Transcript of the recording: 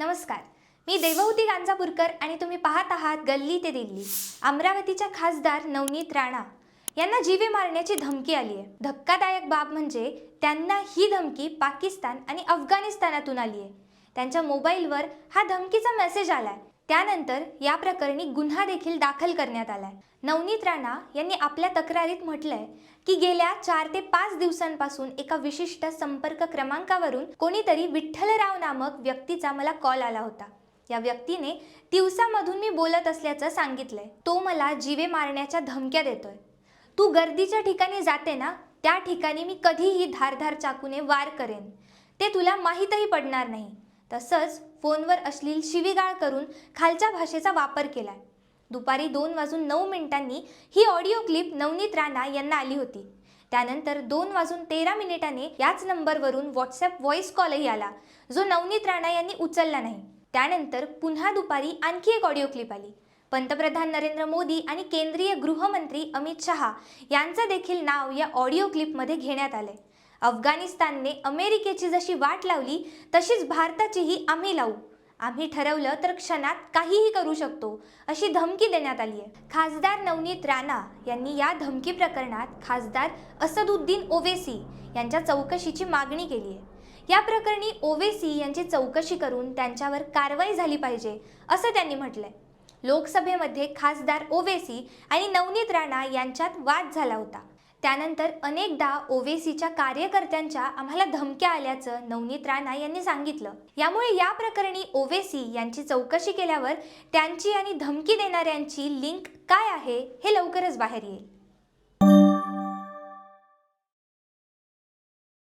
नमस्कार. मी देवहूती गांजापूरकर आणि तुम्ही पाहत आहात गल्ली ते दिल्ली. अमरावतीच्या खासदार नवनीत राणा यांना जीवे मारण्याची धमकी आली आहे. धक्कादायक बाब म्हणजे त्यांना ही धमकी पाकिस्तान आणि अफगाणिस्तानातून आली आहे. त्यांच्या मोबाईलवर हा धमकीचा मेसेज आलाय. त्यानंतर या प्रकरणी गुन्हा देखील दाखल करण्यात आलाय. नवनीत राणा यांनी आपल्या तक्रारीत म्हटलंय की गेल्या चार ते पाच दिवसांपासून एका विशिष्ट संपर्क क्रमांकावरून कोणीतरी विठ्ठलराव नामक व्यक्तीचा मला कॉल आला होता. या व्यक्तीने दिवसामधून मी बोलत असल्याचं सांगितलंय. तो मला जीवे मारण्याच्या धमक्या देतोय. तू गर्दीच्या ठिकाणी जाते ना त्या ठिकाणी मी कधीही धारधार चाकूने वार करेन. ते तुला माहीतही पडणार नाही. तसंच फोनवर अश्लील शिवीगाळ करून खालच्या भाषेचा वापर केलाय. दुपारी दोन वाजून नऊ मिनिटांनी ही ऑडिओ क्लिप नवनीत राणा यांना आली होती. त्यानंतर दोन वाजून तेरा मिनिटाने याच नंबरवरून व्हॉट्सअप व्हॉइस कॉलही आला जो नवनीत राणा यांनी उचलला नाही. त्यानंतर पुन्हा दुपारी आणखी एक ऑडिओ क्लिप आली. पंतप्रधान नरेंद्र मोदी आणि केंद्रीय गृहमंत्री अमित शहा यांचं देखील नाव या ऑडिओ क्लिपमध्ये घेण्यात आलंय. अफगाणिस्तानने अमेरिकेची जशी वाट लावली तशीच भारताचीही आम्ही लावू. आम्ही ठरवलं तर क्षणात काहीही करू शकतो अशी धमकी देण्यात आली आहे. खासदार नवनीत राणा यांनी या धमकी प्रकरणात खासदार असदुद्दीन ओवेसी यांच्या चौकशीची मागणी केली आहे. या प्रकरणी ओवेसी यांची चौकशी करून त्यांच्यावर कारवाई झाली पाहिजे असं त्यांनी म्हटलंय. लोकसभेमध्ये खासदार ओवेसी आणि नवनीत राणा यांच्यात वाद झाला होता. त्यानंतर अनेकदा ओवेसीच्या कार्यकर्त्यांच्या आम्हाला धमक्या आल्याचं नवनीत राणा यांनी सांगितलं. यामुळे या प्रकरणी ओवेसी यांची चौकशी केल्यावर त्यांची आणि धमकी देणाऱ्यांची लिंक काय आहे हे लवकरच बाहेर येईल.